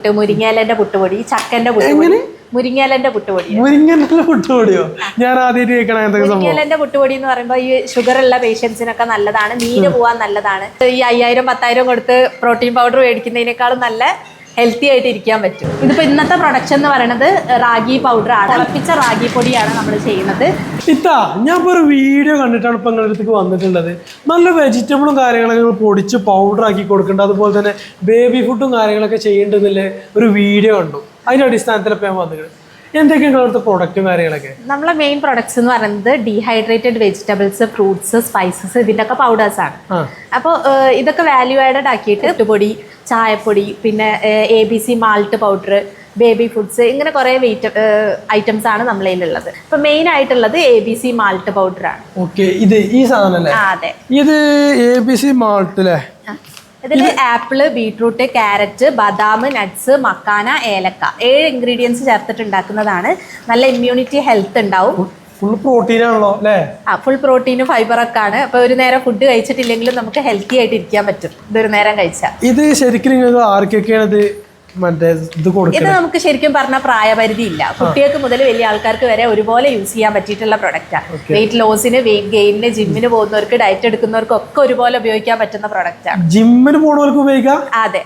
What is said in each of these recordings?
മുരിങ്ങേലന്റെ പുട്ടുപൊടി ചക്കന്റെ പുട്ടുപൊടി. മുരിങ്ങേലന്റെ പുട്ടുപൊടി മുരിങ്ങനുള്ള പുട്ടുപൊടിയോ? ഞാൻ ആദ്യമായിട്ട് കേൾക്കണ മുരിങ്ങേലന്റെ പുട്ടുപൊടി എന്ന് പറയുമ്പോൾ ഈ ഷുഗർ ഉള്ള പേഷ്യൻസിനൊക്കെ നല്ലതാണ് നീര് പോവാൻ നല്ലതാണ്. ഈ അയ്യായിരം പത്തായിരം കൊടുത്ത് പ്രോട്ടീൻ പൗഡർ മേടിക്കുന്നതിനേക്കാളും നല്ല ഹെൽത്തി ആയിട്ട് ഇരിക്കാൻ പറ്റും. ഇതിപ്പോ ഇന്നത്തെ പ്രൊഡക്ഷൻ എന്ന് പറയുന്നത് റാഗി പൗഡർ ആണ്. തിളപ്പിച്ച റാഗി പൊടിയാണ് നമ്മൾ ചെയ്യുന്നത്. ഇത്താ ഞാൻ ഇപ്പോൾ ഒരു വീഡിയോ കണ്ടിട്ടാണ് ഇപ്പം നിങ്ങളുടെ അടുത്തേക്ക് വന്നിട്ടുള്ളത്. നല്ല വെജിറ്റബിളും കാര്യങ്ങളൊക്കെ പൊടിച്ച് പൗഡർ ആക്കി കൊടുക്കേണ്ട. അതുപോലെ തന്നെ ബേബി ഫുഡും കാര്യങ്ങളൊക്കെ ചെയ്യേണ്ടതില്ലേ ഒരു വീഡിയോ കണ്ടു. അതിന്റെ അടിസ്ഥാനത്തിൽ ഇപ്പം ഞാൻ വന്നിട്ടുണ്ട് എന്തൊക്കെയാണ് അവിടുത്തെ പ്രൊഡക്റ്റും കാര്യങ്ങളൊക്കെ? നമ്മളെ മെയിൻ പ്രൊഡക്ട്സ് എന്ന് പറയുന്നത് ഡീഹൈഡ്രേറ്റഡ് വെജിറ്റബിൾസ് ഫ്രൂട്ട്സ് സ്പൈസസ് ഇതിന്റെ ഒക്കെ പൗഡേഴ്സ് ആണ് അപ്പോൾ ഇതൊക്കെ വാല്യൂ ആഡഡ് ആക്കിയിട്ട് ഇട്ടുപൊടി ചായപ്പൊടി പിന്നെ A B C malt powder baby foods ഇങ്ങനെ കുറേ വെയിറ്റ് ഐറ്റംസ് ആണ് നമ്മളതിലുള്ളത് ഇപ്പൊ മെയിൻ ആയിട്ടുള്ളത് എ ബി സി മാൾട്ട് പൗഡറാണ് ഓക്കെ ഇത് ഈ സാധനം അതെ. ഇത് എ ബി സി മാൾട്ട് അല്ലേ ഇതിൽ ആപ്പിൾ ബീട്രൂട്ട് ക്യാരറ്റ് ബദാം നട്ട്സ് മക്കാന ഏലക്ക. ഏഴ് ഇൻഗ്രീഡിയൻസ് ചേർത്തിട്ട് ഉണ്ടാക്കുന്നതാണ് നല്ല ഇമ്മ്യൂണിറ്റി ഹെൽത്ത് ഉണ്ടാവും. ഫുൾ പ്രോട്ടീൻ ആണല്ലോ അല്ലേ? ആ ഫുൾ പ്രോട്ടീനും ഫൈബറൊക്കെ ആണ്. അപ്പൊ ഒരു നേരം ഫുഡ് കഴിച്ചിട്ടില്ലെങ്കിലും നമുക്ക് ഹെൽത്തി ആയിട്ട് ഇരിക്കാൻ പറ്റും. ഇതൊരു നേരം കഴിച്ചാൽ ഇത് ശരിക്കും നിങ്ങൾക്ക് ആർക്കൊക്കെയാണ് ഇത് മറ്റേ ഇത് കൊടുക്കും ഇത് നമുക്ക് ശരിക്കും പറഞ്ഞ പ്രായപരിധി ഇല്ല. കുട്ടികൾക്ക് മുതൽ വലിയ ആൾക്കാർക്ക് വരെ ഒരുപോലെ യൂസ് ചെയ്യാൻ പറ്റിയിട്ടുള്ള പ്രൊഡക്റ്റാണ് വെയിറ്റ് ലോസിന് വെയിറ്റ് ഗെയിനിന് ജിമ്മിന് പോകുന്നവർക്ക് ഡയറ്റ് എടുക്കുന്നവർക്ക് ഒക്കെ ഒരുപോലെ ഉപയോഗിക്കാൻ പറ്റുന്ന പ്രൊഡക്റ്റാണ് ജിമ്മിന് പോണവർക്ക് ഉപയോഗിക്കാം? അതെ.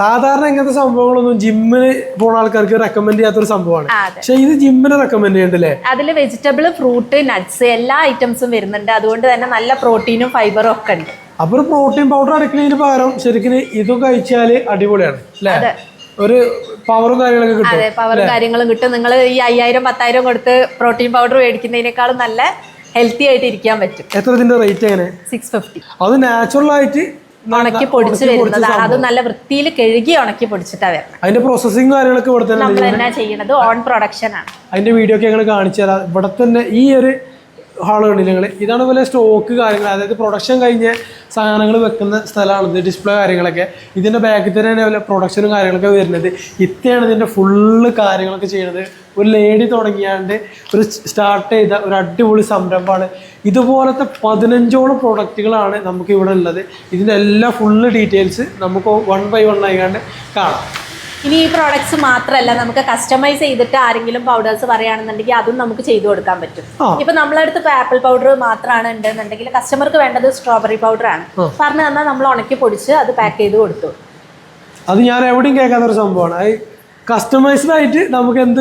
സാധാരണ ഇങ്ങനത്തെ സംഭവങ്ങളൊന്നും ജിമ്മിന് പോണ ആൾക്കാർക്ക് റെക്കമെൻഡ് ചെയ്യാത്തൊരു സംഭവമാണ്. പക്ഷെ ഇത് ജിമ്മിന് റെക്കമെൻഡ് ചെയ്യണ്ടല്ലേ? അതിൽ വെജിറ്റബിൾ ഫ്രൂട്ട് നട്ട്സ് എല്ലാ ഐറ്റംസും വരുന്നുണ്ട്. അതുകൊണ്ട് തന്നെ നല്ല പ്രോട്ടീനും ഫൈബറും ഒക്കെ ഉണ്ട്. അപ്പൊ പ്രോട്ടീൻ പൗഡർ അടക്കുന്നതിന് പകരം ശരിക്കും ഇതും കഴിച്ചാൽ അടിപൊളിയാണ് അല്ലേ? ഒരു പവറും കാര്യങ്ങളൊക്കെ കിട്ടും. അതെ പവറും കാര്യങ്ങളും കിട്ടും. നിങ്ങൾ ഈ അയ്യായിരം പത്തായിരം കൊടുത്ത് പ്രോട്ടീൻ പൗഡർ മേടിക്കുന്നതിനേക്കാളും നല്ല ഹെൽത്തി ആയിട്ട് ഇരിക്കാൻ പറ്റും. എത്ര ഇതിന്റെ റേറ്റ് എങ്ങനെ? സിക്സ് ഫിഫ്റ്റി അത് നാച്ചുറൽ ആയിട്ട് ഉണക്കി പൊടിച്ച് വരുന്നതാണ്. അത് നല്ല വൃത്തിയിൽ കഴുകി ഉണക്കി പൊടിച്ചിട്ടാ വരുന്നത്. അതിന്റെ പ്രോസസ്സിംഗ് കാര്യങ്ങളൊക്കെ തന്നെ നമ്മൾ എന്നാ ചെയ്യണത്? ഓൺ പ്രൊഡക്ഷൻ ആണ്. അതിന്റെ വീഡിയോ ഒക്കെ ഞങ്ങൾ കാണിച്ചു തരാം. ഇവിടെ തന്നെ ഈ ഒരു ഹാൾ കണ്ടില്ല നിങ്ങൾ ഇതാണ് പോലെ സ്റ്റോക്ക് കാര്യങ്ങൾ അതായത് പ്രൊഡക്ഷൻ കഴിഞ്ഞ സാധനങ്ങൾ വെക്കുന്ന സ്ഥലമാണ്. ഇത് ഡിസ്പ്ലേ കാര്യങ്ങളൊക്കെ. ഇതിന്റെ ബാക്കിൽ തന്നെ പോലെ പ്രൊഡക്ഷനും കാര്യങ്ങളൊക്കെ വരുന്നത്. ഇത്തയാണ് ഇതിന്റെ ഫുള്ള് കാര്യങ്ങളൊക്കെ ചെയ്യുന്നത് ഒരു ലേഡി തുടങ്ങിയാണ്ട് ഒരു സ്റ്റാർട്ട് ചെയ്ത ഒരു അടിപൊളി സംരംഭമാണ്. ഇതുപോലത്തെ പതിനഞ്ചോളം പ്രൊഡക്റ്റുകളാണ് നമുക്ക് ഇവിടെ ഉള്ളത്. ഇതിന്റെ എല്ലാ ഫുള്ള് ഡീറ്റെയിൽസ് നമുക്ക് വൺ ബൈ വൺ ആയിക്കാണ്ട് കാണാം. ഇനി ഈ പ്രോഡക്ട്സ് മാത്രമല്ല നമുക്ക് കസ്റ്റമൈസ് ചെയ്തിട്ട് ആരെങ്കിലും പൗഡേഴ്സ് പറയുകയാണെന്നുണ്ടെങ്കിൽ അതും നമുക്ക് ചെയ്തു കൊടുക്കാൻ പറ്റും. ഇപ്പൊ നമ്മളടുത്ത് ഇപ്പൊ ആപ്പിൾ പൗഡർ മാത്രമാണ് ഉണ്ടെന്നുണ്ടെങ്കിൽ കസ്റ്റമർക്ക് വേണ്ടത് സ്ട്രോബെറി പൗഡർ ആണ്. പറഞ്ഞു തന്നാൽ നമ്മൾ ഉണക്കി പൊടിച്ച് അത് പാക്ക് ചെയ്ത് കൊടുത്തു. അത് ഞാൻ എവിടെയും കേൾക്കാത്ത ഒരു സംഭവമാണ് കസ്റ്റമൈസ്ഡ് ആയിട്ട് നമുക്ക് എന്ത്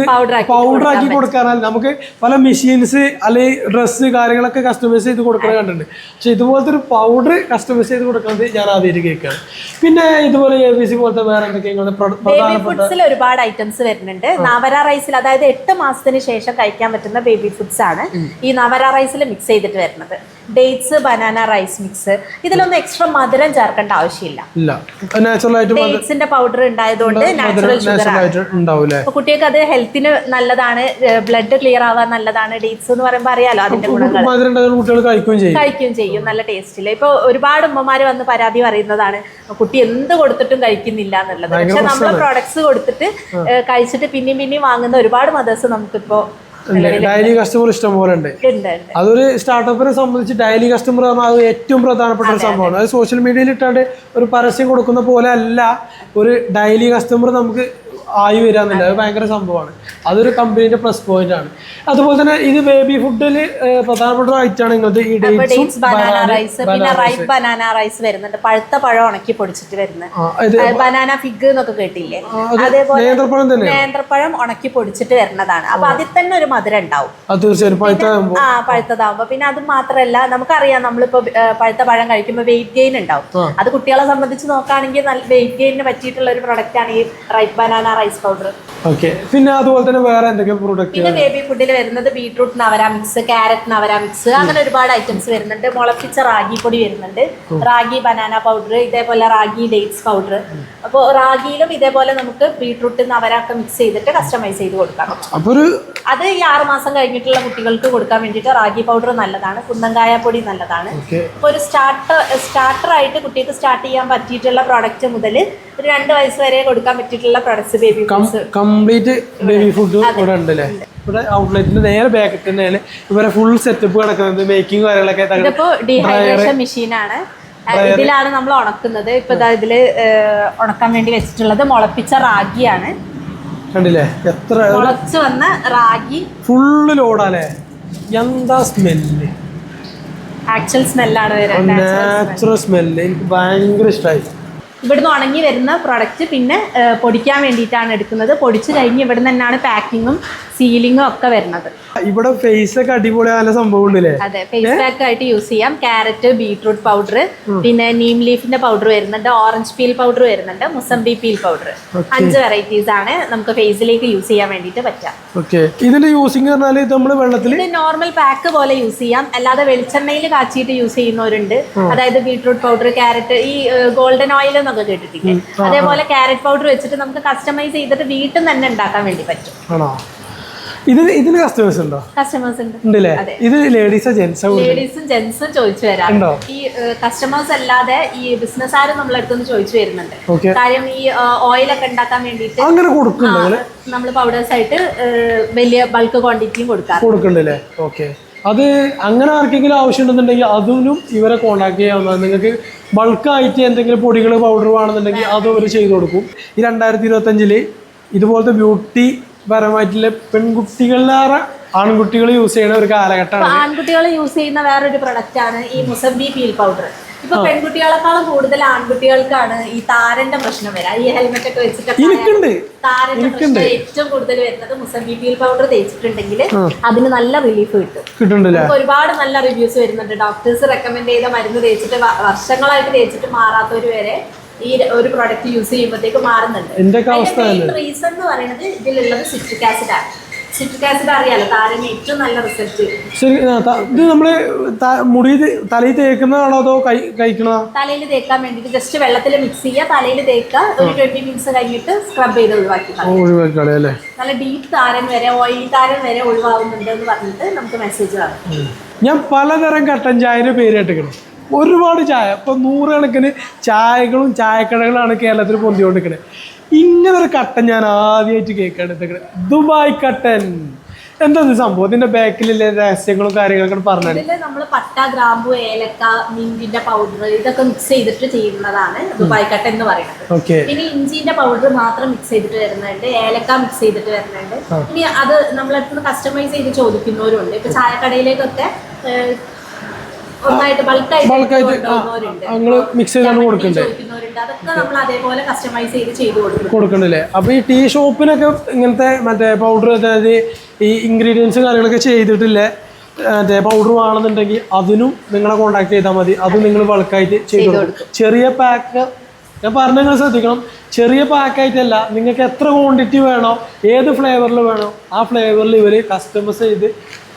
പൗഡർ ആക്കി കൊടുക്കാനാൽ നമുക്ക് പല മെഷീൻസ് അല്ലെങ്കിൽ ഡ്രസ്സ് കാര്യങ്ങളൊക്കെ കസ്റ്റമൈസ് ചെയ്ത് കൊടുക്കുന്നത് കണ്ടിട്ടുണ്ട്. പക്ഷെ ഇതുപോലത്തെ ഒരു പൗഡർ കസ്റ്റമൈസ് ചെയ്ത് കൊടുക്കുന്നത് ഞാൻ ആദ്യമായിട്ട് കേൾക്കുകയാണ്. പിന്നെ ഇതുപോലെ എ ബി സി പോലത്തെ വേറെ എന്തൊക്കെയാണ് ഒരുപാട് ഐറ്റംസ് വരുന്നുണ്ട്. നവര റൈസിൽ അതായത് എട്ട് മാസത്തിന് ശേഷം കഴിക്കാൻ പറ്റുന്ന ബേബി ഫുഡ്സ് ആണ് ഈ നവര റൈസിൽ മിക്സ് ചെയ്തിട്ട് വരുന്നത്. ഡേറ്റ്സ് ബനാന റൈസ് മിക്സ് ഇതിലൊന്നും എക്സ്ട്രാ മധുരം ചേർക്കേണ്ട ആവശ്യമില്ല. ഡേറ്റ്സിന്റെ പൗഡർ ഉണ്ടായതുകൊണ്ട് നാച്ചുറൽ ഷുഗർ കുട്ടികൾക്ക് അത് ഹെൽത്തിന് നല്ലതാണ് ബ്ലഡ് ക്ലിയർ ആവാൻ നല്ലതാണ് ഡേറ്റ്സ് എന്ന് പറയുമ്പോൾ അറിയാലോ അതിന്റെ ഗുണങ്ങൾ കുട്ടികൾ കഴിക്കുകയും ചെയ്യും. കഴിക്കുകയും ചെയ്യും നല്ല ടേസ്റ്റിൽ ഇപ്പൊ ഒരുപാട് ഉമ്മമാര് വന്ന് പരാതി പറയുന്നതാണ് കുട്ടി എന്ത് കൊടുത്തിട്ടും കഴിക്കുന്നില്ല എന്നുള്ളത്. പക്ഷെ നമ്മളെ പ്രോഡക്ട്സ് കൊടുത്തിട്ട് കഴിച്ചിട്ട് പിന്നെയും പിന്നെയും വാങ്ങുന്ന ഒരുപാട് മദേഴ്സ് നമുക്കിപ്പോ ഡെയിലി കസ്റ്റമർ ഇഷ്ടം പോലെ ഉണ്ട്. അതൊരു സ്റ്റാർട്ടപ്പിനെ സംബന്ധിച്ച് ഡെയിലി കസ്റ്റമർ പറഞ്ഞാൽ അത് ഏറ്റവും പ്രധാനപ്പെട്ട ഒരു സംഭവമാണ്. അത്. സോഷ്യൽ മീഡിയയിൽ ഇട്ടാണ്ട് ഒരു പരസ്യം കൊടുക്കുന്ന പോലെ അല്ല ഒരു ഡെയിലി കസ്റ്റമർ നമുക്ക് ആയി വരാന്നില്ല. അത് ഭയങ്കര സംഭവമാണ്. അതൊരു കമ്പനീന്റെ പ്ലസ് പോയിന്റ് ആണ്. അതുപോലെ തന്നെ ഇത് ബേബി ഫുഡിൽ പ്രധാനപ്പെട്ട ഒരു ഐറ്റം ആണ് ഇങ്ങനത്തെ ഈ ഡേറ്റ്സ് ബനാന റൈസ് പിന്നെ റൈപ്പ് ബനാന റൈസ് വരുന്നുണ്ട്. പഴുത്ത പഴം ഉണക്കി പൊടിച്ചിട്ട് വരുന്നത്. ബനാന ഫിഗ് എന്നൊക്കെ കേട്ടില്ലേ? അതേപോലെ നേന്ത്രപ്പഴം തന്നെ നേന്ത്രപ്പഴം ഉണക്കി പൊടിച്ചിട്ട് വരുന്നതാണ്. അപ്പൊ അതിൽ തന്നെ ഒരു മധുരം ഉണ്ടാവും. ആ പഴുത്തതാകുമ്പോ പിന്നെ അത് മാത്രല്ല നമുക്കറിയാം നമ്മളിപ്പോ പഴുത്ത പഴം കഴിക്കുമ്പോൾ വെയിറ്റ് ഗെയിൻ ഉണ്ടാവും. അത് കുട്ടികളെ സംബന്ധിച്ച് നോക്കുകയാണെങ്കിൽ വെയിറ്റ് ഗെയിനിന് പറ്റിയിട്ടുള്ള ഒരു പ്രൊഡക്റ്റ് ആണ് ഈ ripe banana rice powder okay പിന്നെ അതുപോലെ തന്നെ വേറെ എന്തൊക്കെ പ്രോഡക്റ്റ് പിന്നെ ബേബി ഫുഡിൽ വരുന്നത് ബീട്രൂട്ട് നവര മിക്സ് ക്യാരറ്റ് നവര മിക്സ് അങ്ങനെ ഒരുപാട് ഐറ്റംസ് വരുന്നുണ്ട്. മുളപ്പിച്ച റാഗി പൊടി വരുന്നുണ്ട്. റാഗി ബനാന പൗഡർ ഇതേപോലെ റാഗി ഡേറ്റ്സ് പൗഡർ അപ്പോൾ റാഗിയിലും ഇതേപോലെ നമുക്ക് ബീട്രൂട്ട് നവര ഒക്കെ മിക്സ് ചെയ്തിട്ട് കസ്റ്റമൈസ് ചെയ്ത് കൊടുക്കാം. അപ്പോൾ അത് ഈ ആറ് മാസം കഴിഞ്ഞിട്ടുള്ള കുട്ടികൾക്ക് കൊടുക്കാൻ വേണ്ടിയിട്ട് റാഗി പൗഡർ നല്ലതാണ്. കുന്നങ്കായ പൊടി നല്ലതാണ്. ഇപ്പോൾ ഒരു സ്റ്റാർട്ടർ സ്റ്റാർട്ടർ ആയിട്ട് കുട്ടികൾക്ക് സ്റ്റാർട്ട് ചെയ്യാൻ പറ്റിയിട്ടുള്ള പ്രോഡക്റ്റ് മുതൽ ഒരു രണ്ട് വയസ്സ് വരെ കൊടുക്കാൻ പറ്റിയിട്ടുള്ള products baby complete baby food ഇവിടെ ഉണ്ട് അല്ലേ ഇവിടെ ഔട്ട്ലെറ്റിന്റെ നേരെ ബാക്കിൽ തന്നെയാണ്. ഇവരെ ഫുൾ സെറ്റപ്പ് കിടക്കുന്നത്. മേക്കിംഗ് കാര്യങ്ങളൊക്കെ ഇതിപ്പോ ഡീഹൈഡ്രേഷൻ മെഷീനാണ് ഇതിലാണ് നമ്മൾ ഉണക്കുന്നത്. ഇപ്പൊ ഇതിൽ ഉണക്കാൻ വേണ്ടി വെച്ചിട്ടുള്ളത് മുളപ്പിച്ച റാഗിയാണ്. കണ്ടില്ലേ? എത്ര മുളച്ച് വന്ന റാഗി. ഫുള്ള് ലോഡാലേ എന്താ സ്മെല്ല് ആക്ച്വൽ സ്മെല്ലാണ് നാച്ചുറൽ സ്മെല്ല് എനിക്ക് ഭയങ്കര ഇഷ്ടമായി ഇവിടുന്ന് ഉണങ്ങി വരുന്ന പ്രൊഡക്റ്റ് പിന്നെ പൊടിക്കാൻ വേണ്ടിയിട്ടാണ് എടുക്കുന്നത്. പൊടിച്ച് കഴിഞ്ഞ് ഇവിടുന്ന് തന്നെയാണ് പാക്കിങ്ങും സീലിങ്ങും ഒക്കെ വരുന്നത്. ഇവിടെ ഫേസ് ഒക്കെ അടിപൊളി നല്ല സംഭവം അതെ ഫേസ് പാക്ക് ആയിട്ട് യൂസ് ചെയ്യാം. ക്യാരറ്റ് ബീട്രൂട്ട് പൗഡർ പിന്നെ നീം ലീഫിന്റെ പൗഡർ വരുന്നുണ്ട് ഓറഞ്ച് പീൽ പൗഡർ വരുന്നുണ്ട് മുസംബി പീൽ പൗഡർ അഞ്ച് വെറൈറ്റീസ് ആണ് നമുക്ക് ഫേസിലേക്ക് യൂസ് ചെയ്യാൻ വേണ്ടിയിട്ട് പറ്റാം ഓക്കെ ഇതിന്റെ യൂസിങ് പറഞ്ഞാൽ ഇത് നമ്മൾ വെള്ളത്തിൽ നോർമൽ പാക്ക് പോലെ യൂസ് ചെയ്യാം. അല്ലാതെ വെളിച്ചെണ്ണയിൽ കാച്ചിട്ട് യൂസ് ചെയ്യുന്നവരുണ്ട്. അതായത് ബീട്രൂട്ട് പൗഡർ ക്യാരറ്റ് ഈ ഗോൾഡൻ ഓയിൽ എന്നൊക്കെ കേട്ടിട്ടില്ലേ? അതേപോലെ ക്യാരറ്റ് പൗഡർ വെച്ചിട്ട് നമുക്ക് കസ്റ്റമൈസ് ചെയ്തിട്ട് വീട്ടിൽ തന്നെ ഉണ്ടാക്കാൻ വേണ്ടി പറ്റും. ആണോ ഇതിന് കസ്റ്റമേഴ്സ് ഉണ്ടോ? കസ്റ്റമേഴ്സ് ഉണ്ട്. ഇത് ലേഡീസോ ജെന്റ്സോ ലേഡീസും ജെന്റ്സും ചോദിച്ചു വരാം. ഈ കസ്റ്റമേഴ്സ് അല്ലാതെ ഈ ബിസിനസ്സുകാരും നമ്മളെ അടുത്തുനിന്ന് ചോദിച്ചു വരുന്നുണ്ട്? കാര്യം ഈ ഓയിലൊക്കെ ഉണ്ടാക്കാൻ വേണ്ടിയിട്ട് അങ്ങനെ കൊടുക്കുന്നുണ്ട് നമ്മൾ പൗഡേഴ്സ് ആയിട്ട് വലിയ ബൾക്ക് ക്വാണ്ടിറ്റിയും കൊടുക്കാം കൊടുക്കുന്നുണ്ടല്ലേ? ഓക്കെ അത് അങ്ങനെ ആർക്കെങ്കിലും ആവശ്യമുണ്ടെന്നുണ്ടെങ്കിൽ അതിനും ഇവരെ കോൺടാക്ട് ചെയ്യാവുന്നതാണ് നിങ്ങൾക്ക് ബൾക്കായിട്ട് എന്തെങ്കിലും പൊടികൾ പൗഡർ വേണമെന്നുണ്ടെങ്കിൽ അതും അവർ ചെയ്തു കൊടുക്കും. ഈ രണ്ടായിരത്തി ഇരുപത്തഞ്ചിൽ ഇതുപോലത്തെ ബ്യൂട്ടി പരമായിട്ടുള്ള പെൺകുട്ടികളിലേറെ ആൺകുട്ടികൾ യൂസ് ചെയ്യുന്ന ഒരു കാലഘട്ടമാണ് ആൺകുട്ടികൾ യൂസ് ചെയ്യുന്ന വേറൊരു പ്രൊഡക്റ്റ് ആണ് ഈ മുസംബി പീൽ പൗഡർ ഇപ്പൊ പെൺകുട്ടികളെക്കാളും കൂടുതൽ ആൺകുട്ടികൾക്കാണ് ഈ താരന്റെ പ്രശ്നം വരാം. ഈ ഹെൽമെറ്റ് ഒക്കെ വെച്ചിട്ട് താരന്റെ പ്രശ്നം ഏറ്റവും കൂടുതൽ വരുന്നത് മുസംബി പീൽ പൗഡർ തേച്ചിട്ടുണ്ടെങ്കിൽ അതിന് നല്ല റിലീഫ് കിട്ടും. ഒരുപാട് നല്ല റിവ്യൂസ് വരുന്നുണ്ട്. ഡോക്ടേഴ്സ് റെക്കമെൻഡ് ചെയ്ത മരുന്ന് തേച്ചിട്ട് വർഷങ്ങളായിട്ട് തേച്ചിട്ട് മാറാത്തവര് വരെ ഈ ഒരു പ്രോഡക്റ്റ് യൂസ് ചെയ്യുമ്പോഴത്തേക്ക് മാറുന്നുണ്ട്. റീസൺ എന്ന് പറയുന്നത് ഇതിലുള്ളത് സിട്രിക് ആസിഡ് ആണ്. സിട്രിക് ആസിഡ് അറിയാലോ താരന് ഏറ്റവും നല്ല റിസൾട്ട് ശരി ഇത് നമ്മൾ മുടി തലയിൽ തേക്കുന്നതാണോ അതോ കൈ കഴിക്കണതാ തലയിൽ തേക്കാൻ വേണ്ടിട്ട് ജസ്റ്റ് വെള്ളത്തിൽ മിക്സ് ചെയ്യുക. തലയിൽ തേക്കുക. ഒരു ട്വന്റി മിനിറ്റ്സ് കഴിഞ്ഞിട്ട് സ്ക്രബ് ചെയ്ത് ഒഴിവാക്കി നല്ല ഡീപ്പ് താരൻ വരെ ഓയിലി താരൻ വരെ ഒഴിവാകുന്നുണ്ട് എന്ന് പറഞ്ഞിട്ട് നമുക്ക് മെസ്സേജ് കാണും ഞാൻ പലതരം കട്ടൻ ചായയുടെ പേര് കേട്ടിക്കണം ഒരുപാട് ചായ. ഇപ്പൊ നൂറുകണക്കിന് ചായകളും ചായക്കടകളാണ് കേരളത്തിൽ പൊന്തിക്കൊണ്ടിരിക്കുന്നത് ഇങ്ങനെ ഒരു കട്ടൻ ഞാൻ ആദ്യമായിട്ട് കേൾക്കാണ് ദുബായ് കട്ടൻ. എന്താ സംഭവം? ഇതിന്റെ ബാക്കിലുള്ള രഹസ്യങ്ങളും കാര്യങ്ങളൊക്കെ പറഞ്ഞാൽ നമ്മൾ നമ്മൾ പട്ട ഗ്രാമ്പു ഏലക്ക മിന്റിന്റെ പൗഡർ ഇതൊക്കെ മിക്സ് ചെയ്തിട്ട് ചെയ്യുന്നതാണ് ദുബായ് കട്ട എന്ന് പറയുന്നത്. പിന്നെ ഇഞ്ചിന്റെ പൗഡർ മാത്രം മിക്സ് ചെയ്തിട്ട് വരുന്നുണ്ട്. ഏലക്ക മിക്സ് ചെയ്തിട്ട് വരുന്നുണ്ട്. ഇനി അത് നമ്മളടുത്ത് കസ്റ്റമൈസ് ചെയ്ത് ചോദിക്കുന്നവരുണ്ട്. ഇപ്പൊ ചായക്കടയിലേക്കൊക്കെ ഒന്നായിട്ട് ബൾക്കായിട്ട് ബൾക്കായിട്ട് ഞങ്ങൾ മിക്സ് ചെയ്താണ് കൊടുക്കണ്ടേ? കൊടുക്കണ്ടല്ലേ? അപ്പൊ ഈ ടീ ഷോപ്പിനൊക്കെ ഇങ്ങനത്തെ മറ്റേ പൗഡർ അതായത് ഈ ഇൻഗ്രീഡിയൻസ് കാര്യങ്ങളൊക്കെ ചെയ്തിട്ടില്ലേ? മറ്റേ പൗഡർ വേണമെന്നുണ്ടെങ്കിൽ അതിനും നിങ്ങളെ കോൺടാക്ട് ചെയ്താൽ മതി. അതും നിങ്ങൾ ബൾക്കായിട്ട് ചെയ്തു കൊടുക്കും. ചെറിയ പാക്ക് ഞാൻ പറഞ്ഞ നിങ്ങൾ ശ്രദ്ധിക്കണം. ചെറിയ പാക്കായിട്ടല്ല നിങ്ങൾക്ക് എത്ര ക്വാണ്ടിറ്റി വേണോ ഏത് ഫ്ലേവറിൽ വേണോ ആ ഫ്ലേവറിൽ ഇവർ കസ്റ്റമൈസ് ചെയ്ത്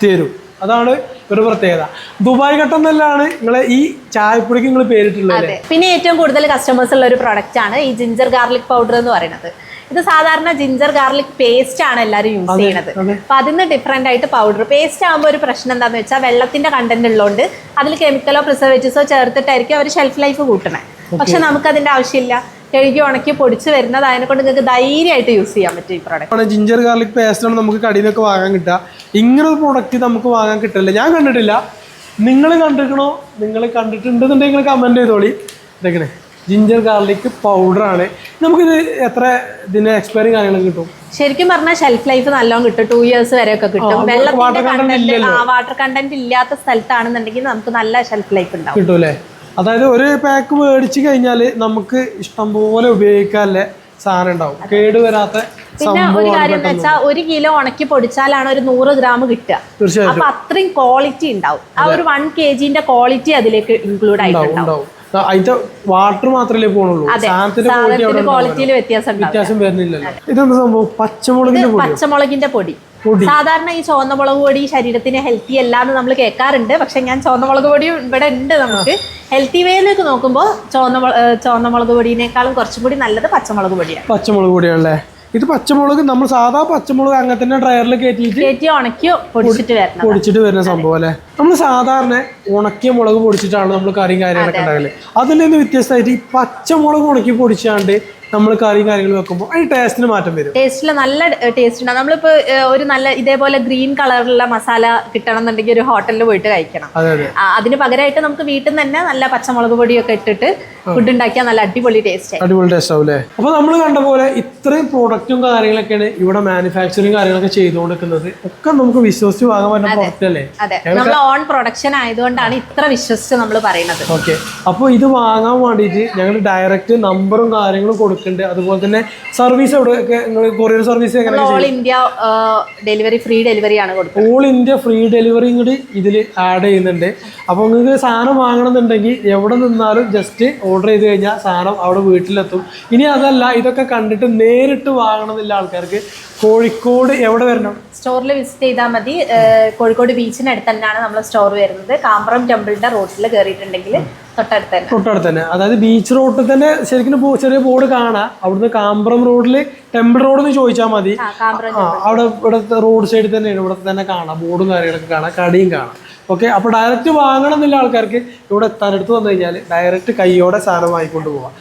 തരും. അതാണ് ഒരു പ്രത്യേകത. ദുബായ് ഘട്ടം തന്നെയാണ് നിങ്ങളെ ഈ ചായപ്പൊടിക്ക് നിങ്ങൾ പേരിട്ടുള്ളത് പിന്നെ ഏറ്റവും കൂടുതൽ കസ്റ്റമേഴ്സ് ഉള്ള ഒരു പ്രൊഡക്റ്റ് ആണ് ഈ ജിഞ്ചർ ഗാർലിക് പൗഡർ എന്ന് പറയുന്നത്. ഇത് സാധാരണ ജിഞ്ചർ ഗാർലിക് പേസ്റ്റ് ആണ് എല്ലാവരും യൂസ് ചെയ്യുന്നത്. അപ്പൊ അതിന് ഡിഫറെന്റ് ആയിട്ട് പൗഡർ പേസ്റ്റ് ആകുമ്പോൾ ഒരു പ്രശ്നം എന്താന്ന് വെച്ചാൽ വെള്ളത്തിന്റെ കണ്ടന്റ് ഉള്ളതുകൊണ്ട് അതിൽ കെമിക്കലോ പ്രിസർവേറ്റീവ്സോ ചേർത്തിട്ടായിരിക്കും അവർ ഷെൽഫ് ലൈഫ് കൂട്ടണേ. പക്ഷെ നമുക്ക് അതിന്റെ ആവശ്യമില്ല. കഴുകി ഉണക്കി പൊടിച്ച് വരുന്നത് അതിനെ കൊണ്ട് നിങ്ങൾക്ക് ധൈര്യമായിട്ട് യൂസ് ചെയ്യാൻ പറ്റും ഈ പ്രോഡക്റ്റ് ജിഞ്ചർ ഗാർലിക് പേസ്റ്റാണ് നമുക്ക് കടയിൽ വാങ്ങാൻ കിട്ടുക. ഇങ്ങനെ ഒരു പ്രോഡക്റ്റ് നമുക്ക് വാങ്ങാൻ കിട്ടില്ല ഞാൻ കണ്ടിട്ടില്ല. നിങ്ങൾ കണ്ടിരിക്കണോ? നിങ്ങൾ കണ്ടിട്ടുണ്ടെന്നുണ്ടെങ്കിൽ കമന്റ് ചെയ്തോളി. ഇതെങ്ങനെ? ജിഞ്ചർ ഗാർലിക് പൗഡറാണ് നമുക്കിത് എത്ര ഇതിന് എക്സ്പയറി കാര്യങ്ങളും കിട്ടും? ശരിക്കും പറഞ്ഞാൽ ഷെൽഫ് ലൈഫ് നല്ലോണം കിട്ടും. ടു ഇയേഴ്സ് വരെ ഒക്കെ കിട്ടും. വെള്ളം വെള്ളത്തിന്റെ വാട്ടർ കണ്ടന്റ് ഇല്ലാത്ത സ്ഥലത്താണെന്നുണ്ടെങ്കിൽ നമുക്ക് നല്ല ഷെൽഫ് ലൈഫ് ഉണ്ടാവും. കിട്ടും അതായത് ഒരു പാക്ക് മേടിച്ചു കഴിഞ്ഞാൽ നമുക്ക് ഇഷ്ടംപോലെ ഉപയോഗിക്കാനുള്ള സാധനം ഉണ്ടാവും. കേടുവരാത്ത പിന്നെ ഒരു കാര്യം എന്ന് വെച്ചാൽ ഒരു കിലോ ഉണക്കി പൊടിച്ചാലാണ് ഒരു നൂറ് ഗ്രാം കിട്ടുക. അപ്പൊ അത്രയും ക്വാളിറ്റി ഉണ്ടാവും. ആ ഒരു വൺ കെ ജിന്റെ ക്വാളിറ്റി അതിലേക്ക് ഇൻക്ലൂഡ് ആയിട്ടുണ്ടാവും അതിന്റെ വാട്ടർ മാത്രമേ പോണുള്ളൂ. സാധനത്തിന്റെ. ക്വാളിറ്റിയിൽ വ്യത്യാസം വ്യത്യാസം വരുന്നില്ലല്ലോ. ഇതെന്താ സംഭവം? പച്ചമുളകിന്റെ പച്ചമുളകിന്റെ പൊടി. സാധാരണ ഈ ചുവന്ന മുളക് പൊടി ശരീരത്തിന് ഹെൽത്തി അല്ല എന്ന് നമ്മൾ കേൾക്കാറുണ്ട് പക്ഷെ ഞാൻ ചുവന്ന മുളക് പൊടി ഇവിടെ ഉണ്ട് നമുക്ക്. ഹെൽത്തി വേയിലേക്ക് നോക്കുമ്പോൾ ചുവന്ന ചുവന്ന മുളക് പൊടിയേക്കാളും കുറച്ചും കൂടി നല്ലത് പച്ചമുളക് പൊടിയാണ്. പച്ചമുളക് പൊടിയാണല്ലേ? ഇത് പച്ചമുളക് നമ്മൾ സാധാ പച്ചമുളക് അങ്ങനെ തന്നെ ഡ്രയറിൽ കയറ്റിയിട്ട് കയറ്റി ഉണക്കി പൊടിച്ചിട്ട് വരണം പൊടിച്ചിട്ട് വരുന്ന സംഭവം അല്ലേ? നമ്മൾ സാധാരണ ഉണക്കിയ മുളക് പൊടിച്ചിട്ടാണ് നമ്മൾ കറിയും കാര്യങ്ങളൊക്കെ ഉണ്ടാകൽ അതിൽ നിന്ന് വ്യത്യസ്തമായിട്ട് ഈ പച്ചമുളക് ഉണക്കി പൊടിച്ചാണ്ട് നമ്മൾ കറിയും കാര്യങ്ങൾ വെക്കുമ്പോൾ അതിന് ടേസ്റ്റിന് മാറ്റം വരും. ടേസ്റ്റിൽ നല്ല ടേസ്റ്റ് ഉണ്ടാവും. നമ്മളിപ്പോ ഒരു നല്ല ഇതേപോലെ ഗ്രീൻ കളറിലുള്ള മസാല കിട്ടണം എന്നുണ്ടെങ്കിൽ ഒരു ഹോട്ടലിൽ പോയിട്ട് കഴിക്കണം. അതെ അതെ. അതിന് പകരമായിട്ട് നമുക്ക് വീട്ടിൽ നിന്ന് തന്നെ നല്ല പച്ചമുളക് പൊടിയൊക്കെ ഇട്ടിട്ട് ഫുഡ് ഉണ്ടാക്കിയാൽ നല്ല അടിപൊളി ടേസ്റ്റ് അടിപൊളി ടേസ്റ്റ് ആവും അല്ലേ? അപ്പൊ നമ്മൾ കണ്ട പോലെ ഇത്രയും പ്രൊഡക്റ്റും കാര്യങ്ങളൊക്കെയാണ് ഇവിടെ മാനുഫാക്ചറിങ് കാര്യങ്ങളൊക്കെ ചെയ്തു ചെയ്തുകൊണ്ടിരിക്കുന്നത് ഒക്കെ നമുക്ക് വിശ്വസിച്ച് വാങ്ങാൻ പറ്റുന്ന പ്രൊഡക്റ്റ് അല്ലേ? അതെ. നമ്മൾ ഓൺ പ്രൊഡക്ഷൻ ആയതുകൊണ്ടാണ് ഇത്ര വിശ്വസിച്ച് നമ്മൾ പറയുന്നത്. ഓക്കെ അപ്പോൾ ഇത് വാങ്ങാൻ വേണ്ടിയിട്ട് ഞങ്ങൾ ഡയറക്റ്റ് നമ്പറും കാര്യങ്ങളും കൊടുക്കുന്നുണ്ട്. അതുപോലെ തന്നെ സർവീസ് എവിടെയൊക്കെ നിങ്ങൾ courier service all India delivery free delivery ആണ് കൊടുക്കുന്നത്. ഓൾ ഇന്ത്യ ഫ്രീ ഡെലിവറിയും കൂടി ഇതിൽ ആഡ് ചെയ്യുന്നുണ്ട്. അപ്പോൾ നിങ്ങൾക്ക് സാധനം വാങ്ങണമെന്നുണ്ടെങ്കിൽ എവിടെ നിന്നാലും ജസ്റ്റ് ഓർഡർ ചെയ്ത് കഴിഞ്ഞാൽ സാധനം അവിടെ വീട്ടിലെത്തും. ഇനി അതല്ല ഇതൊക്കെ കണ്ടിട്ട് നേരിട്ട് വാങ്ങണമെന്നില്ല ആൾക്കാർക്ക്. കോഴിക്കോട് എവിടെ വരണം? സ്റ്റോറിൽ വിസിറ്റ് ചെയ്താൽ മതി. കോഴിക്കോട് ബീച്ചിനടുത്ത് തന്നെയാണ് നമ്മൾ സ്റ്റോർ വരുന്നത്. കാമ്പ്രം ടെമ്പിളിന്റെ റോഡിൽ കയറിയിട്ടുണ്ടെങ്കിൽ തൊട്ടടുത്ത് തന്നെ അതായത് ബീച്ച് റോഡിൽ തന്നെ ശരിക്കും ചെറിയ ബോർഡ് കാണാം. അവിടുന്ന് കാമ്പ്രം റോഡിൽ ടെമ്പിൾ റോഡ് എന്ന് ചോദിച്ചാൽ മതി. അവിടെ ഇവിടുത്തെ റോഡ് സൈഡിൽ തന്നെ ഇവിടെ തന്നെ കാണാം. ബോർഡും കാര്യങ്ങളൊക്കെ കാണാം. കടയും കാണാം. ഓക്കെ അപ്പോൾ ഡയറക്റ്റ് വാങ്ങണം എന്നുള്ള ആൾക്കാർക്ക് ഇവിടെ എത്താനടുത്ത് വന്നു കഴിഞ്ഞാൽ ഡയറക്റ്റ് കൈയോടെ സാധനം വാങ്ങിക്കൊണ്ട് പോവാം.